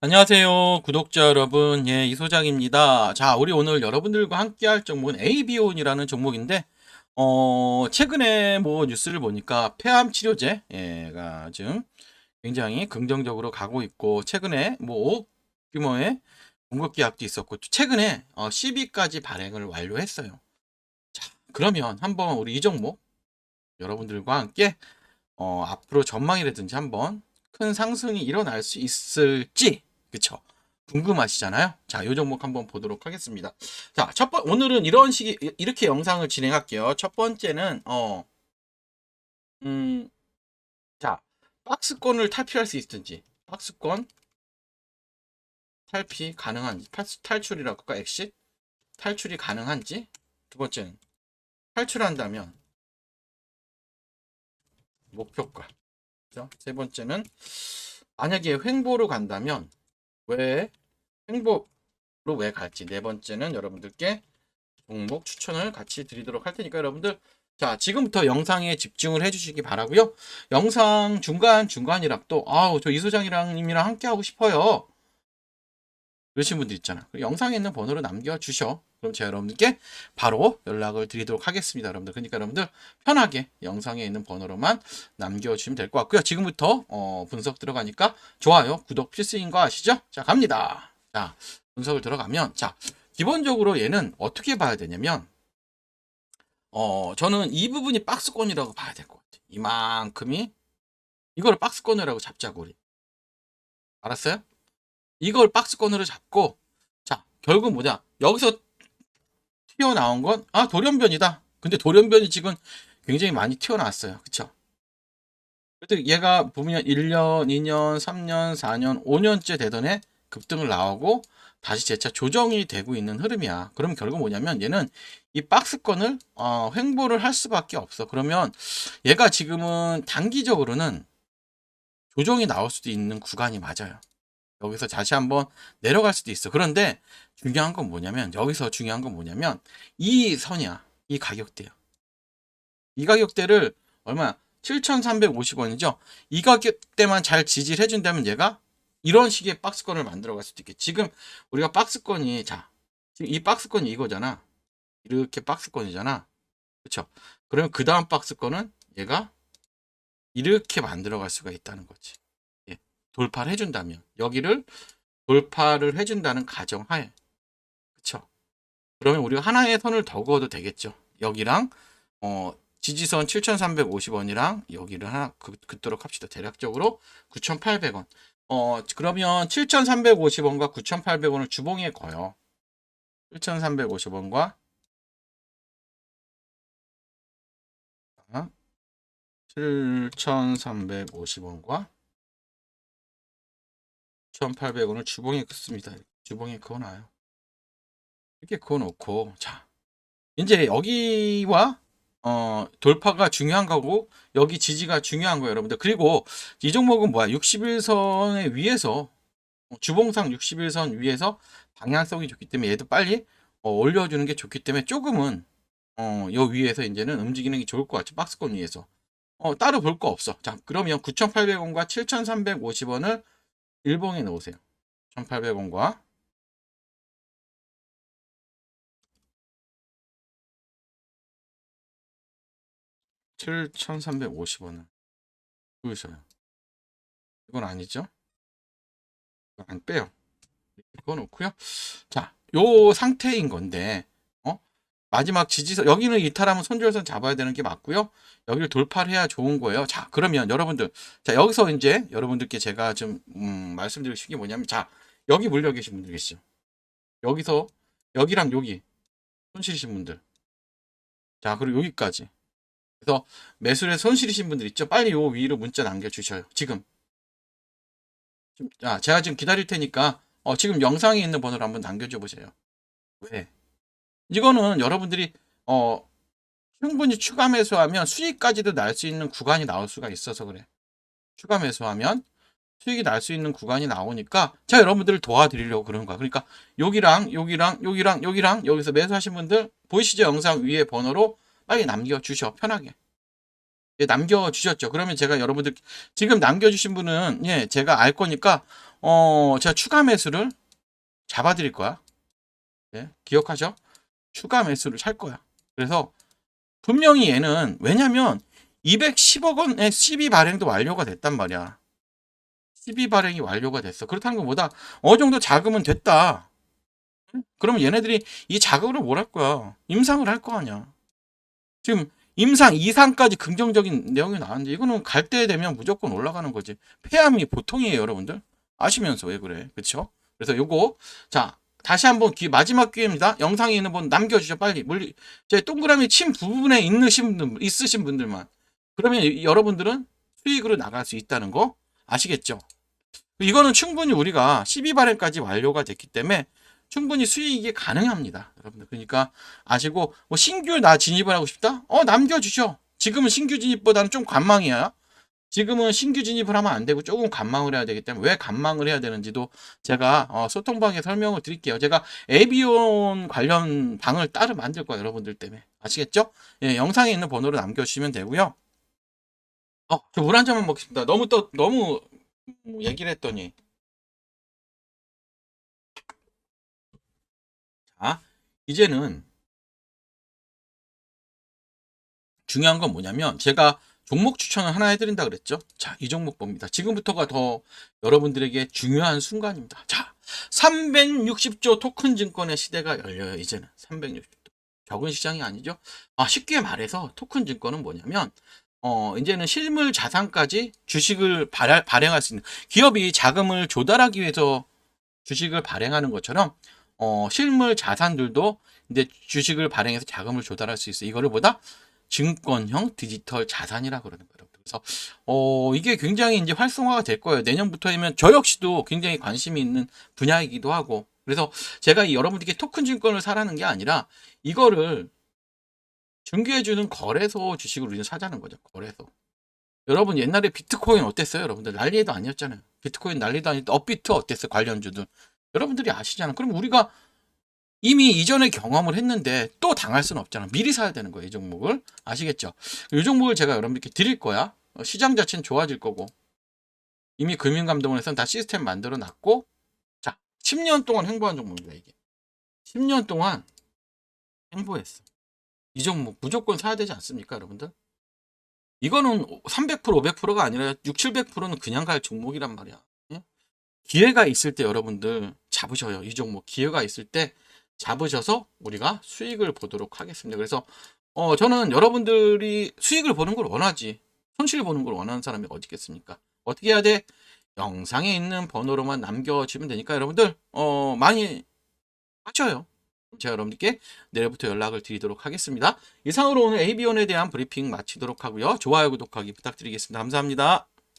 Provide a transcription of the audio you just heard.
안녕하세요, 구독자 여러분. 예, 이소장입니다. 자, 우리 오늘 여러분들과 함께 할 종목은 AB온이라는 종목인데, 어, 최근에 뭐 뉴스를 보니까 폐암 치료제, 예가 지금 굉장히 긍정적으로 가고 있고, 최근에 뭐 5억 규모의 공급 계약도 있었고, 최근에 어, 10위까지 발행을 완료했어요. 자, 그러면 한번 우리 이 종목 여러분들과 함께 어, 앞으로 전망이라든지 한번 큰 상승이 일어날 수 있을지 그쵸? 궁금하시잖아요. 자, 요 종목 한번 보도록 하겠습니다. 자, 첫 번, 오늘은 이런 식이, 이- 이렇게 영상을 진행할게요. 첫 번째는, 어, 음, 자, 박스권을 탈피할 수 있든지, 박스권 탈피 가능한지, 탈, 탈출이라고 할까, 엑시? 탈출이 가능한지, 두 번째는, 탈출한다면, 목표가. 그죠? 세 번째는, 만약에 횡보로 간다면, 왜? 행보로 왜 갈지. 네 번째는 여러분들께 종목 추천을 같이 드리도록 할 테니까 여러분들 자 지금부터 영상에 집중을 해주시기 바라고요. 영상 중간 중간이랑 또 아우 저 이소장이랑 님이랑 함께 하고 싶어요 그러신 분들 있잖아 그 영상에 있는 번호를 남겨주셔 그럼 제가 여러분들께 바로 연락을 드리도록 하겠습니다 여러분들 그러니까 여러분들 편하게 영상에 있는 번호로만 남겨주시면 될 것 같고요 지금부터 어, 분석 들어가니까 좋아요, 구독 필수인 거 아시죠? 자, 갑니다. 자, 분석을 들어가면, 자, 기본적으로 얘는 어떻게 봐야 되냐면, 어, 저는 이 부분이 박스권이라고 봐야 될 것 같아요. 이만큼이, 이걸 박스권이라고 잡자고, 우리. 알았어요? 이걸 박스권으로 잡고, 자, 결국 뭐냐. 여기서 튀어나온 건, 아, 돌연변이다. 근데 돌연변이 지금 굉장히 많이 튀어나왔어요. 그쵸? 그래도 얘가 보면 1년, 2년, 3년, 4년, 5년째 되던 애 급등을 나오고 다시 재차 조정이 되고 있는 흐름이야. 그럼 결국 뭐냐면 얘는 이 박스권을 어, 횡보를 할 수밖에 없어. 그러면 얘가 지금은 단기적으로는 조정이 나올 수도 있는 구간이 맞아요. 여기서 다시 한번 내려갈 수도 있어. 그런데 중요한 건 뭐냐면 여기서 중요한 건 뭐냐면 이 선이야. 이 가격대야. 이 가격대를 얼마야? 7,350원이죠. 이 가격대만 잘 지지를 해준다면 얘가 이런 식의 박스권을 만들어 갈 수도 있겠지. 지금 우리가 박스권이 자, 지금 이 박스권이 이거잖아. 이렇게 박스권이잖아. 그렇죠? 그러면 그 다음 박스권은 얘가 이렇게 만들어 갈 수가 있다는 거지. 예. 돌파를 해준다면 여기를 돌파를 해준다는 가정하에 그렇죠? 그러면 우리가 하나의 선을 더 그어도 되겠죠. 여기랑 어 지지선 7,350원이랑 여기를 하나 긋, 긋도록 합시다. 대략적으로 9,800원. 어, 그러면 7,350원과 9,800원을 주봉에 거요. 7,350원과 7,350원과 9,800원을 주봉에 긋습니다. 주봉에 그어놔요. 이렇게 그어놓고 자 이제 여기와 어, 돌파가 중요한 거고 여기 지지가 중요한 거예요, 여러분들. 그리고 이 종목은 뭐야? 61선의 위에서 어, 주봉상 61선 위에서 방향성이 좋기 때문에 얘도 빨리 어, 올려주는 게 좋기 때문에 조금은 어, 요 위에서 이제는 움직이는 게 좋을 것 같죠. 박스권 위에서. 어, 따로 볼 거 없어. 자, 그러면 9,800원과 7,350원을 일봉에 넣으세요. 1,800원과 7,350원을 보이셔요. 이건 아니죠? 안 빼요. 이거 놓고요. 자, 요 상태인 건데, 어? 마지막 지지선, 여기는 이탈하면 손절선 잡아야 되는 게 맞고요. 여기를 돌파를 해야 좋은 거예요. 자, 그러면 여러분들, 자, 여기서 이제 여러분들께 제가 좀, 음, 말씀드리고 싶은 게 뭐냐면, 자, 여기 물려 계신 분들 계시죠? 여기서, 여기랑 여기, 손실이신 분들. 자, 그리고 여기까지. 그래서 매수에 손실이신 분들 있죠? 빨리 요 위로 문자 남겨주셔요. 지금. 좀- 자, 제가 지금 기다릴 테니까 어, 지금 영상에 있는 번호를 한번 남겨줘 보세요. 왜? 이거는 여러분들이 어, 충분히 추가 매수하면 수익까지도 날 수 있는 구간이 나올 수가 있어서 그래. 추가 매수하면 수익이 날 수 있는 구간이 나오니까 제가 여러분들을 도와드리려고 그런 거야. 그러니까 여기랑 여기랑 여기랑 여기랑 여기서 매수하신 분들 보이시죠? 영상 위에 번호로 빨리 남겨주셔 편하게. 예, 남겨주셨죠. 그러면 제가 여러분들 지금 남겨주신 분은 예 제가 알 거니까 어, 제가 추가 매수를 잡아드릴 거야. 예, 기억하죠? 추가 매수를 살 거야. 그래서 분명히 얘는 왜냐면 210억 원의 12 발행도 완료가 됐단 말이야. 12 발행이 완료가 됐어. 그렇다는 것보다 어느 정도 자금은 됐다. 응? 그러면 얘네들이 이 자금으로 뭘 할 거야? 임상을 할 거 아니야. 지금 임상 이상까지 긍정적인 내용이 나왔는데 이거는 갈 때 되면 무조건 올라가는 거지. 폐암이 보통이에요, 여러분들. 아시면서 왜 그래? 그렇죠? 그래서 요거 자 다시 한번 기회, 마지막 기회입니다. 영상에 있는 분 남겨주죠, 빨리. 물리 제 동그라미 침 부분에 있으신 분들 있으신 분들만. 그러면 이- 여러분들은 수익으로 나갈 수 있다는 거 아시겠죠? 이거는 충분히 우리가 12발행까지 완료가 됐기 때문에 충분히 수익이 가능합니다. 여러분들. 그러니까 아시고 뭐 신규 나 진입을 하고 싶다? 어 남겨주죠. 지금은 신규 진입보다는 좀 관망이야. 지금은 신규 진입을 하면 안 되고 조금 관망을 해야 되기 때문에 왜 관망을 해야 되는지도 제가 어, 소통방에 설명을 드릴게요. 제가 에비온 관련 방을 따로 만들 거예요. 여러분들 때문에. 아시겠죠? 예, 영상에 있는 번호로 남겨주시면 되고요. 어, 저 물 한 잔만 먹겠습니다. 너무 또 너무 얘기를 했더니 자, 이제는 중요한 건 뭐냐면 제가 종목 추천을 하나 해드린다 그랬죠. 자, 이 종목 봅니다. 지금부터가 더 여러분들에게 중요한 순간입니다. 자, 360조 토큰 증권의 시대가 열려요. 이제는 360조. 적은 시장이 아니죠. 아, 쉽게 말해서 토큰 증권은 뭐냐면 어, 이제는 실물 자산까지 주식을 발행, 발행할 수 있는 기업이 자금을 조달하기 위해서 주식을 발행하는 것처럼 어, 실물 자산들도 이제 주식을 발행해서 자금을 조달할 수 있어. 이거를 보다 증권형 디지털 자산이라 그러는 거예요. 그래서 어, 이게 굉장히 이제 활성화가 될 거예요. 내년부터이면 저 역시도 굉장히 관심이 있는 분야이기도 하고. 그래서 제가 이 여러분들께 토큰 증권을 사라는 게 아니라 이거를 중개해주는 거래소 주식을 우리는 사자는 거죠. 거래소. 여러분 옛날에 비트코인 어땠어요? 여러분들 난리도 아니었잖아요. 비트코인 난리도 아니었 업비트 어땠어요? 관련주들. 여러분들이 아시잖아요. 그럼 우리가 이미 이전에 경험을 했는데 또 당할 수는 없잖아. 미리 사야 되는 거예요. 이 종목을. 아시겠죠? 이 종목을 제가 여러분들께 드릴 거야. 어, 시장 자체는 좋아질 거고. 이미 금융감독원에서는 다 시스템 만들어 놨고. 자, 10년 동안 행보한 종목입니다. 이게. 10년 동안 행보했어. 이 종목 무조건 사야 되지 않습니까, 여러분들? 이거는 300% 500%가 아니라 6, 700%는 그냥 갈 종목이란 말이야. 예? 기회가 있을 때 여러분들 잡으셔요. 이 종목 기회가 있을 때 잡으셔서 우리가 수익을 보도록 하겠습니다. 그래서 어 저는 여러분들이 수익을 보는 걸 원하지 손실 보는 걸 원하는 사람이 어디 있겠습니까? 어떻게 해야 돼? 영상에 있는 번호로만 남겨주면 되니까 여러분들 어 많이 하셔요. 제가 여러분들께 내일부터 연락을 드리도록 하겠습니다. 이상으로 오늘 AB원에 대한 브리핑 마치도록 하고요. 좋아요, 구독하기 부탁드리겠습니다. 감사합니다.